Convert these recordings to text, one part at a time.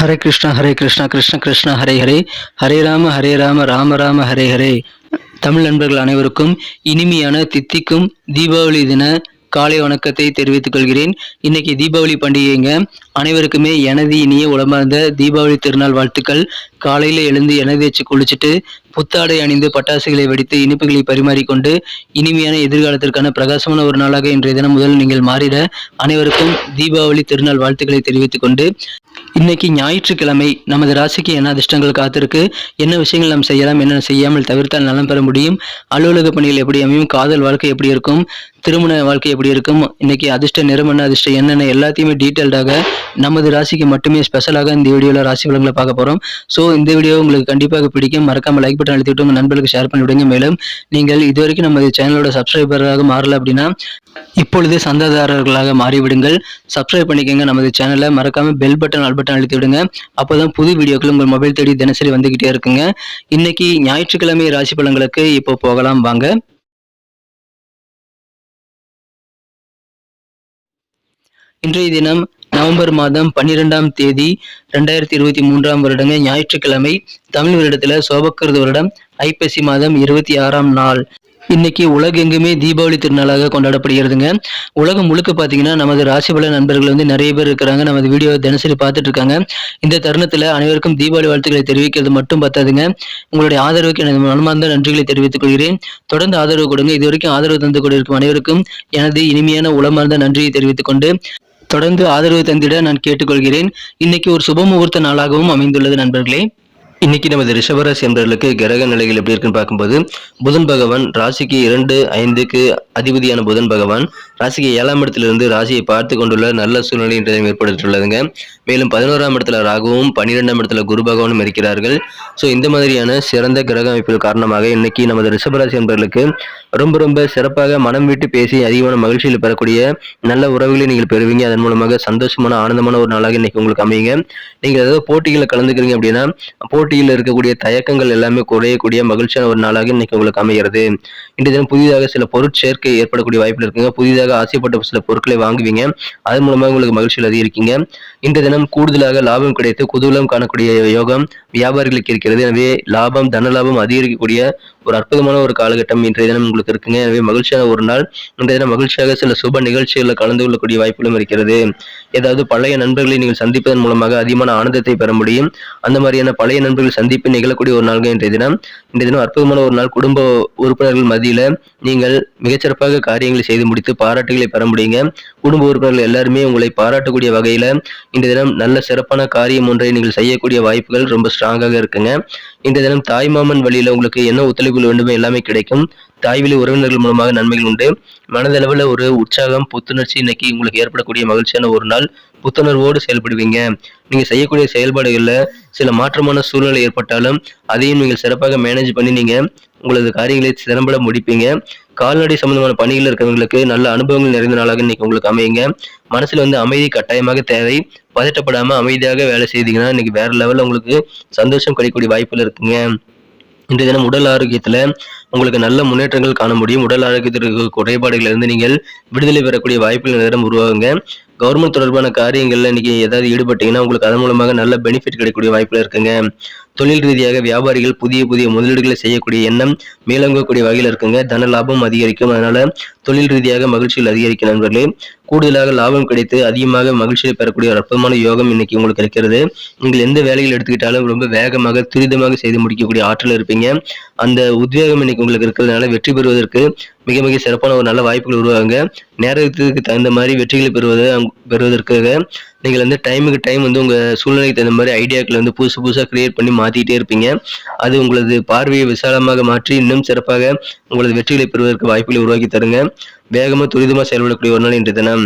ஹரே கிருஷ்ணா ஹரே கிருஷ்ணா கிருஷ்ண கிருஷ்ணா ஹரே ஹரே. ஹரே ராம ஹரே ராம ராம ராம ஹரே ஹரே. தமிழ் நண்பர்கள் அனைவருக்கும் இனிமையான தித்திக்கும் தீபாவளி தின காலை வணக்கத்தை தெரிவித்துக் கொள்கிறேன். இன்னைக்கு தீபாவளி பண்டிகைங்க. அனைவருக்குமே எனது இனிய உடம்பார்ந்த தீபாவளி திருநாள் வாழ்த்துக்கள். காலையில் எழுந்து எண்ணெய் தேய்ச்சி குளிச்சுட்டு புத்தாடை அணிந்து பட்டாசுகளை வெடித்து இனிப்புகளை பரிமாறிக்கொண்டு இனிமையான எதிர்காலத்திற்கான பிரகாசமான ஒரு நாளாக இன்றைய தினம் முதல் நீங்கள் மாறிட அனைவருக்கும் தீபாவளி திருநாள் வாழ்த்துக்களை தெரிவித்துக் கொண்டு இன்னைக்கு ஞாயிற்றுக்கிழமை நமது ராசிக்கு என்ன அதிர்ஷ்டங்கள் காத்திருக்கு என்ன விஷயங்கள் நாம் செய்யலாம் என்ன செய்யாமல் தவிர்த்தால் நலம் பெற முடியும் அலுவலக பணிகள் எப்படி அமையும் காதல் வாழ்க்கை எப்படி இருக்கும் திருமண வாழ்க்கை எப்படி இருக்கும் இன்னைக்கு அதிர்ஷ்ட நிறம் என்ன அதிர்ஷ்டம் என்னென்ன எல்லாத்தையுமே டீட்டெயில்டாக நமது ராசிக்கு மட்டுமே ஸ்பெஷலாக இந்த வீடியோவில் ராசி பலன்களை பார்க்க போகிறோம் ஸோ இந்த வீடியோ உங்களுக்கு கண்டிப்பாக பிடிக்கும். மறக்காம லைக் பட்டன் அழுத்திட்டு உங்கள் நண்பர்களுக்கு ஷேர் பண்ணி விடுங்க. மேலும் நீங்கள் இதுவரைக்கும் நமது சேனலோட சப்ஸ்கிரைபராக மாறல அப்படின்னா இப்பொழுது சந்தாதாரர்களாக மாறிவிடுங்கள். சப்ஸ்கிரைப் பண்ணிக்கோங்க நமது சேனலை மறக்காம பெல் பட்டன் ஆல் பட்டன் அழுத்தி விடுங்க. அப்போதான் புது வீடியோக்கள் உங்கள் மொபைல் தேடி தினசரி வந்துகிட்டே இருக்குங்க. இன்னைக்கு ஞாயிற்றுக்கிழமை ராசி பலன்களுக்கு இப்போ போகலாம். வாங்க. இன்றைய தினம் நவம்பர் மாதம் பன்னிரெண்டாம் தேதி ரெண்டாயிரத்தி இருபத்தி மூன்றாம் வருடங்க ஞாயிற்றுக்கிழமை தமிழ் வருடத்துல சோபக்கிருத வருடம் ஐப்பசி மாதம் இருபத்தி ஆறாம் நாள். இன்னைக்கு உலகெங்குமே தீபாவளி திருநாளாக கொண்டாடப்படுகிறதுங்க. உலகம் முழுக்க பார்த்தீங்கன்னா நமது ராசிபல நண்பர்கள் வந்து நிறைய பேர் இருக்கிறாங்க. நமது வீடியோ தினசரி பார்த்துட்டு இருக்காங்க இந்த தருணத்தில் அனைவருக்கும் தீபாவளி வாழ்த்துக்களை தெரிவிக்கிறது மட்டும் பத்தாதுங்க. உங்களுடைய ஆதரவுக்கு எனது மனமார்ந்த நன்றிகளை தெரிவித்துக் கொள்கிறேன். தொடர்ந்து ஆதரவு கொடுங்க. இது வரைக்கும் ஆதரவு தந்து கொண்டிருக்கும் அனைவருக்கும் எனது இனிமையான உளமார்ந்த நன்றியை தெரிவித்துக் கொண்டு தொடர்ந்து ஆதரவு தந்திட நான் கேட்டுக்கொள்கிறேன். இன்னைக்கு ஒரு சுப முகூர்த்த நாளாகவும் அமைந்துள்ளது நண்பர்களே. இன்னைக்கு நமது ரிஷபராசி என்பவர்களுக்கு கிரக நிலைகள் எப்படி இருக்குன்னு பார்க்கும்போது புதன் பகவான் ராசிக்கு இரண்டு ஐந்துக்கு அதிபதியான புதன் பகவான் ராசிக்கு ஏழாம் இடத்திலிருந்து ராசியை பார்த்து கொண்டுள்ள நல்ல சூழ்நிலை இன்றைய ஏற்படுத்தியுள்ளதுங்க. மேலும் பதினோராம் இடத்துல ராகுவும் பன்னிரெண்டாம் இடத்துல குரு பகவானும் இருக்கிறார்கள். ஸோ இந்த மாதிரியான சிறந்த கிரக அமைப்புகள் காரணமாக இன்னைக்கு நமது ரிஷபராசி என்பவர்களுக்கு ரொம்ப ரொம்ப சிறப்பாக மனம் விட்டு பேசி அதிகமான மகிழ்ச்சியில் பெறக்கூடிய நல்ல உறவுகளை நீங்கள் பெறுவீங்க. அதன் மூலமாக சந்தோஷமான ஆனந்தமான ஒரு நாளாக இன்னைக்கு உங்களுக்கு அமையுங்க. நீங்கள் ஏதாவது போட்டிகளில் கலந்துக்கிறீங்க அப்படின்னா போட்டியில் இருக்கக்கூடிய தயக்கங்கள் எல்லாமே குறையக்கூடிய மகிழ்ச்சியான ஒரு நாளாக இன்னைக்கு உங்களுக்கு அமைகிறது. இன்றைய தினம் புதிதாக சில பொருட்சேர்க்கை ஏற்படக்கூடிய வாய்ப்பில் இருக்குங்க. புதிதாக ஆசைப்பட்ட சில பொருட்களை வாங்குவீங்க. அதன் மூலமாக உங்களுக்கு மகிழ்ச்சியில் அதிகரிக்கீங்க இந்த தினம் கூடுதலாக லாபம் கிடைத்து குதூலம் காணக்கூடிய யோகம் வியாபாரிகளுக்கு இருக்கிறது. எனவே லாபம் தன லாபம் அதிகரிக்கக்கூடிய ஒரு அற்புதமான ஒரு காலகட்டம் இன்றைய தினம் உங்களுக்கு இருக்குங்க. எனவே மகிழ்ச்சியான ஒரு நாள். இன்றைய தினம் மகிழ்ச்சியாக சில சுப நிகழ்ச்சிகளில் கலந்து கொள்ளக்கூடிய வாய்ப்புகளும் இருக்கிறது. ஏதாவது பழைய நண்பர்களை நீங்கள் சந்திப்பதன் மூலமாக அதிகமான ஆனந்தத்தை பெற முடியும். அந்த மாதிரியான பழைய நண்பர்கள் சந்திப்பு நிகழக்கூடிய ஒரு நாள்கள் இன்றைய தினம். இன்றைய தினம் அற்புதமான ஒரு நாள். குடும்ப உறுப்பினர்கள் மத்தியில நீங்கள் மிகச்சிறப்பாக காரியங்களை செய்து முடித்து பாராட்டுகளை பெற முடியுங்க. குடும்ப உறுப்பினர்கள் எல்லாருமே உங்களை பாராட்டக்கூடிய வகையில் இன்றைய தினம் நல்ல சிறப்பான காரியம் ஒன்றை நீங்கள் செய்யக்கூடிய வாய்ப்புகள் ரொம்ப ஸ்ட்ராங்காக இருக்குங்க. இன்றைய தினம் தாய்மாமன் வழியில உங்களுக்கு என்ன ஒத்துழைப்புகள் வேண்டுமே எல்லாமே கிடைக்கும். தாய்வழி உறவினர்கள் மூலமாக நன்மைகள் உண்டு. மனதளவில் ஒரு உற்சாகம் புத்துணர்ச்சி இன்னைக்கு உங்களுக்கு ஏற்படக்கூடிய மகிழ்ச்சியான ஒரு நாள். புத்துணர்வோடு செயல்படுவீங்க. நீங்க செய்யக்கூடிய செயல்பாடுகளில் சில மாற்றமான சூழ்நிலை ஏற்பட்டாலும் அதையும் நீங்கள் சிறப்பாக மேனேஜ் பண்ணி நீங்க உங்களது காரியங்களை திறம்பட முடிப்பீங்க. கால்நடை சம்பந்தமான பணிகள் இருக்கிறவங்களுக்கு நல்ல அனுபவங்கள் நிறைந்த நாளாக இன்னைக்கு உங்களுக்கு அமையுங்க. மனசுல வந்து அமைதி கட்டாயமாக தேவை. பதட்டப்படாமல் அமைதியாக வேலை செய்தீங்கன்னா இன்னைக்கு வேற லெவலில் உங்களுக்கு சந்தோஷம் கிடைக்கக்கூடிய வாய்ப்புகள் இருக்குங்க. இன்றைய தினம் உடல் ஆரோக்கியத்துல உங்களுக்கு நல்ல முன்னேற்றங்கள் காண முடியும். உடல் ஆரோக்கியத்திற்கு குறைபாடுகளிலிருந்து குறைபாடுகள் இருந்து நீங்கள் விடுதலை பெறக்கூடிய வாய்ப்புகள் நேரம் உருவாகுங்க. கவர்மெண்ட் தொடர்பான காரியங்கள்ல இன்னைக்கு ஏதாவது ஈடுபட்டீங்கன்னா உங்களுக்கு அதன் மூலமாக நல்ல பெனிஃபிட் கிடைக்கக்கூடிய வாய்ப்புகள் இருக்குங்க. தொழில் ரீதியாக வியாபாரிகள் புதிய புதிய முதலீடுகளை செய்யக்கூடிய எண்ணம் மேலோங்கக்கூடிய வகையில் இருக்குங்க. தன லாபம் அதிகரிக்கும். அதனால தொழில் ரீதியாக மகிழ்ச்சிகள் அதிகரிக்கும் நண்பர்களே. கூடுதலாக லாபம் கிடைத்து அதிகமாக மகிழ்ச்சியை பெறக்கூடிய ஒரு அற்புதமான யோகம் இன்னைக்கு உங்களுக்கு இருக்கிறது. நீங்கள் எந்த வேலைகள் எடுத்துக்கிட்டாலும் ரொம்ப வேகமாக துரிதமாக செய்து முடிக்கக்கூடிய ஆற்றல் இருப்பீங்க. அந்த உத்வேகம் இன்னைக்கு உங்களுக்கு இருக்கிறதுனால வெற்றி பெறுவதற்கு மிக மிக சிறப்பான ஒரு நல்ல வாய்ப்புகள் உருவாங்க நேரத்துக்கு தகுந்த மாதிரி வெற்றிகளை பெறுவது பெறுவதற்காக நீங்கள் வந்து டைமுக்கு டைம் வந்து உங்கள் சூழ்நிலைக்கு தகுந்த மாதிரி ஐடியாக்களை வந்து புதுசு புதுசாக கிரியேட் பண்ணி மாற்றிக்கிட்டே இருப்பீங்க. அது உங்களது பார்வையை விசாலமாக மாற்றி இன்னும் சிறப்பாக உங்களது வெற்றிகளை பெறுவதற்கு வாய்ப்புகளை உருவாக்கி தருங்க. வேகமாக துரிதமாக செயல்படக்கூடிய ஒரு நாள் இன்றைய தினம்.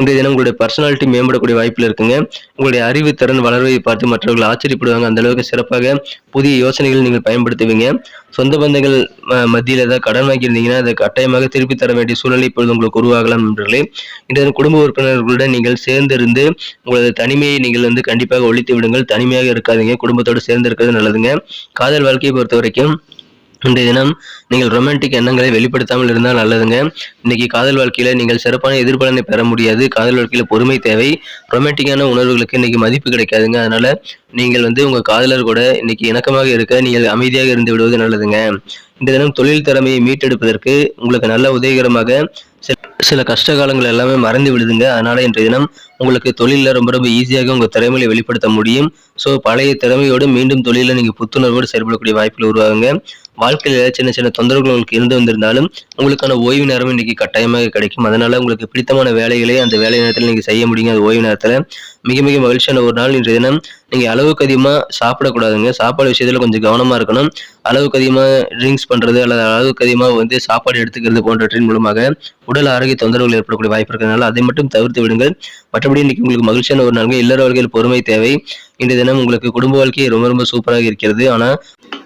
இன்றைய தினம் உங்களுடைய பர்சனாலிட்டி மேம்படக்கூடிய வாய்ப்பில் இருக்குங்க. உங்களுடைய அறிவு திறன் வளர்வதை பார்த்து மற்றவர்கள் ஆச்சரியப்படுவாங்க. அந்த அளவுக்கு சிறப்பாக புதிய யோசனைகள் நீங்கள் பயன்படுத்துவீங்க. சொந்த பந்தங்கள் மத்தியில் ஏதாவது கடன் வாங்கியிருந்தீங்கன்னா அதை கட்டாயமாக திருப்பி தர வேண்டிய சூழ்நிலை இப்பொழுது உங்களுக்கு உருவாகலாம் நண்பர்களே. இன்றைய குடும்ப உறுப்பினர்களுடன் நீங்கள் சேர்ந்திருந்து உங்களது தனிமையை நீங்கள் வந்து கண்டிப்பாக ஒழித்து விடுங்கள். தனிமையாக இருக்காதீங்க. குடும்பத்தோடு சேர்ந்து இருக்கிறது நல்லதுங்க. காதல் வாழ்க்கையை பொறுத்த வரைக்கும் இன்றைய தினம் நீங்கள் ரொமான்டிக் எண்ணங்களை வெளிப்படுத்தாமல் இருந்தால் நல்லதுங்க. இன்னைக்கு காதல் வாழ்க்கையில நீங்கள் சிறப்பான எதிர்பலனை பெற முடியாது. காதல் வாழ்க்கையில பொறுமை தேவை. ரொமான்டிக்கான உணர்வுகளுக்கு இன்னைக்கு மதிப்பு கிடைக்காதுங்க. அதனால நீங்கள் வந்து உங்க காதலர் கூட இன்னைக்கு இணக்கமாக இருக்க நீங்கள் அமைதியாக இருந்து விடுவது நல்லதுங்க. இந்த தினம் தொழில் திறமையை மீட்டெடுப்பதற்கு உங்களுக்கு நல்ல உதவிகரமாக சில- சில கஷ்ட காலங்கள் எல்லாமே மறந்து விடுதுங்க. அதனால இன்றைய தினம் உங்களுக்கு தொழிலில் ரொம்ப ரொம்ப ஈஸியாக உங்க திறமையை வெளிப்படுத்த முடியும். ஸோ பழைய திறமையோடு மீண்டும் தொழிலில் நீங்க புத்துணர்வோடு செயல்படக்கூடிய வாய்ப்புகள் உருவாகுங்க. வாழ்க்கையில் சின்ன சின்ன தொந்தரவுகள் உங்களுக்கு இருந்து வந்திருந்தாலும் உங்களுக்கான ஓய்வு நேரம் இன்னைக்கு கட்டாயமாக கிடைக்கும். அதனால உங்களுக்கு பிடித்தமான வேலைகளை அந்த வேலை நேரத்தில் நீங்கள் செய்ய முடியும் அந்த ஓய்வு நேரத்தில் மிக மிக மகிழ்ச்சியான ஒரு நாள் இன்றைய தினம். நீங்கள் அளவுக்கு அதிகமாக சாப்பிடக்கூடாதுங்க. சாப்பாடு விஷயத்தில் கொஞ்சம் கவனமாக இருக்கணும். அளவுக்கு அதிகமாக ட்ரிங்க்ஸ் பண்ணுறது அல்லது அளவுக்கு அதிகமாக வந்து சாப்பாடு எடுத்துக்கிறது போன்றவற்றின் மூலமாக உடல் ஆரோக்கிய தொந்தரவுகள் ஏற்படக்கூடிய வாய்ப்பு இருக்கிறதுனால அதை மட்டும் தவிர்த்து விடுங்கள். மற்றபடி இன்னைக்கு உங்களுக்கு மகிழ்ச்சியான ஒரு நாள்கள் இல்லற வாழ்க்கையில் பொறுமை தேவை. இன்றைய தினம் உங்களுக்கு குடும்ப வாழ்க்கையை ரொம்ப ரொம்ப சூப்பராக இருக்கிறது. ஆனால்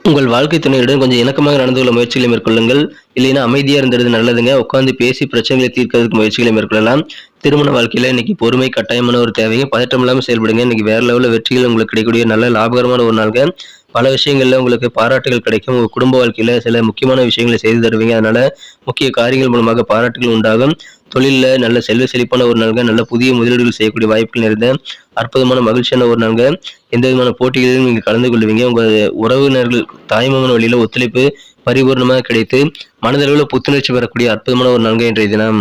உங்கள் வாழ்க்கை துணையுடன் கொஞ்சம் இணக்கமாக நடந்து கொள்ள முயற்சிகளை மேற்கொள்ளுங்கள். இல்லைன்னா அமைதியாக இருந்தது நல்லதுங்க. உட்காந்து பேசி பிரச்சனைகளை தீர்க்கிறதுக்கு முயற்சிகளை மேற்கொள்ளலாம். திருமண வாழ்க்கையில் இன்னைக்கு பொறுமை கட்டாயமான ஒரு தேவைங்க. பதட்டம் இல்லாமல் செயல்படுங்க. இன்னைக்கு வேற லெவலில் வெற்றிகள் உங்களுக்கு கிடைக்கக்கூடிய நல்ல லாபகரமான ஒரு நாள்கள் பல விஷயங்கள்ல உங்களுக்கு பாராட்டுகள் கிடைக்கும். உங்கள் குடும்ப வாழ்க்கையில் சில முக்கியமான விஷயங்களை செய்து தருவீங்க. அதனால முக்கிய காரியங்கள் மூலமாக பாராட்டுகள் உண்டாகும். தொழிலில் நல்ல செல்வ செழிப்பான ஒரு நாள்கள் நல்ல புதிய முதலீடுகள் செய்யக்கூடிய வாய்ப்புகள் நிறைந்த அற்புதமான மகிழ்ச்சியான ஒரு நாள்கள் எந்த விதமான போட்டிகளிலும் நீங்கள் கலந்து கொள்வீங்க உங்கள் உறவினர்கள் தாய்மாமன் வழியில் ஒத்துழைப்பு பரிபூர்ணமாக கிடைத்து மனதளவில் புத்துணர்ச்சி பெறக்கூடிய அற்புதமான ஒரு நாள்கள் இன்றைய தினம்.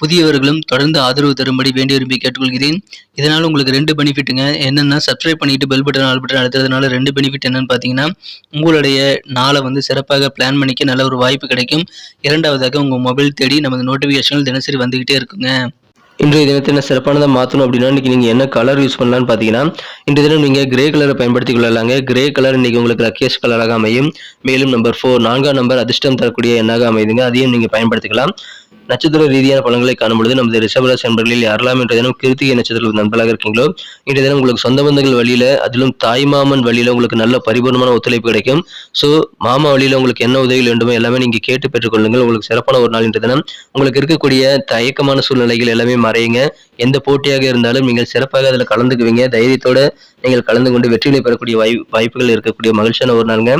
புதியவர்களும் தொடர்ந்து ஆதரவு தரும்படி வேண்டி விரும்பி கேட்டுக்கொள்கிறேன். இதனால் உங்களுக்கு ரெண்டு பெனிஃபிட்டுங்க என்னென்னா சப்ஸ்கிரைப் பண்ணிட்டு பெல் பட்டன் ஆல் பட்டன் அழுத்துறதுனால ரெண்டு பெனிஃபிட் என்னென்னு பார்த்தீங்கன்னா உங்களுடைய நாளை வந்து சிறப்பாக பிளான் பண்ணிக்க நல்ல ஒரு வாய்ப்பு கிடைக்கும். இரண்டாவதாக உங்கள் மொபைல் தேடி நமது நோட்டிஃபிகேஷன்கள் தினசரி வந்துக்கிட்டே இருக்குங்க. இன்றைய தினத்தை என்ன சிறப்பானதாக மாற்றணும் அப்படின்னா இன்னைக்கு நீங்கள் என்ன கலர் யூஸ் பண்ணலாம்னு பார்த்தீங்கன்னா இன்றைய தினம் நீங்கள் கிரே கலரை பயன்படுத்தி கொள்ளலாங்க. கிரே கலர் இன்னைக்கு உங்களுக்கு லக்கியஸ்ட் கலராக அமையும். மேலும் நம்பர் ஃபோர் நான்காம் நம்பர் அதிர்ஷ்டம் தரக்கூடிய எண்ணாக அமைதுங்க அதையும் நீங்கள் பயன்படுத்திக்கலாம். நட்சத்திர ரீதியான பலன்களை காணும் பொழுது நமது ரிஷபராசி நண்பர்களில் யாரெல்லாம் இன்றைய தினம் கிருத்திகை நட்சத்திரத்தில் நண்பர்களாக இருக்கீங்களோ இன்றைய தினம் உங்களுக்கு சொந்த பந்தங்கள் வழியில அதிலும் தாய்மாமன் வழியில உங்களுக்கு நல்ல பரிபூர்ணமான ஒத்துழைப்பு கிடைக்கும். ஸோ மாமா வழியில உங்களுக்கு என்ன உதவிகள் வேண்டுமோ எல்லாமே நீங்க கேட்டு பெற்றுக்கொள்ளுங்கள். உங்களுக்கு சிறப்பான ஒரு நாள் இன்றைய தினம். உங்களுக்கு இருக்கக்கூடிய தயக்கமான சூழ்நிலைகள் எல்லாமே மறையுங்க. எந்த போட்டியாக இருந்தாலும் நீங்கள் சிறப்பாக அதில் கலந்துக்குவீங்க. தைரியத்தோட நீங்கள் கலந்து கொண்டு வெற்றிகளை பெறக்கூடிய வாய் வாய்ப்புகள் இருக்கக்கூடிய மகிழ்ச்சியான ஒரு நாளுங்க.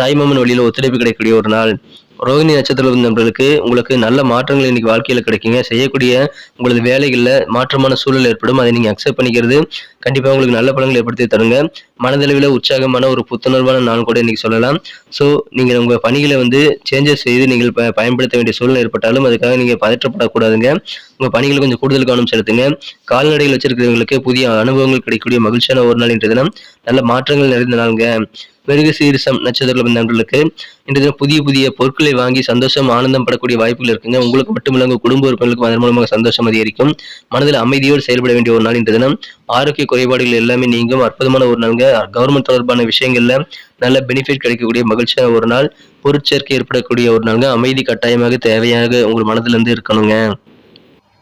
தாய்மாமன் வழியில் ஒத்துழைப்பு கிடைக்கக்கூடிய ஒரு நாள். ரோகிணி நட்சத்திரம் நண்பர்களுக்கு உங்களுக்கு நல்ல மாற்றங்கள் இன்னைக்கு வாழ்க்கையில் கிடைக்குங்க. செய்யக்கூடிய உங்களது வேலைகளில் மாற்றமான சூழல் ஏற்படும். அதை நீங்கள் அக்செப்ட் பண்ணிக்கிறது கண்டிப்பாக உங்களுக்கு நல்ல பலன்கள் ஏற்படுத்தி தருங்க. மனதளவில் உற்சாகமான ஒரு புத்துணர்வான நாள் கூட இன்னைக்கு சொல்லலாம். ஸோ நீங்கள் உங்கள் பணிகளை வந்து சேஞ்சஸ் செய்து நீங்கள் ப- பயன்படுத்த வேண்டிய சூழ்நிலை ஏற்பட்டாலும் அதுக்காக நீங்கள் பதற்றப்படக்கூடாதுங்க. உங்கள் பணிகளை கொஞ்சம் கூடுதல் கவனம் செலுத்துங்க. கால்நடைகள் வச்சிருக்கிறவங்களுக்கு புதிய அனுபவங்கள் கிடைக்கக்கூடிய மகிழ்ச்சியான ஒரு நாள் இன்றைய தினம். நல்ல மாற்றங்கள் நிறைந்த நாளுங்க. மிருக சீரிசம் நட்சத்திர நண்பர்களுக்கு இன்று தினம் புதிய புதிய பொருட்களை வாங்கி சந்தோஷம் ஆனந்தம் படக்கூடிய வாய்ப்புகள் இருக்குங்க. உங்களுக்கு மட்டுமில்ல உங்கள் குடும்ப உறுப்பினர்களுக்கும் அதன் மூலமாக சந்தோஷம் அதிகரிக்கும். மனதில் அமைதியோடு செயல்பட வேண்டிய ஒரு நாள் இன்று தினம். ஆரோக்கிய குறைபாடுகள் எல்லாமே நீங்கும். அற்புதமான ஒரு நாளுங்க. கவர்மெண்ட் தொடர்பான விஷயங்கள்ல நல்ல பெனிஃபிட் கிடைக்கக்கூடிய மகிழ்ச்சியான ஒரு நாள். பொருட்சேர்க்கை ஏற்படக்கூடிய ஒரு நாளுங்க. அமைதி கட்டாயமாக தேவையாக உங்கள் மனதிலிருந்து இருக்கணுங்க.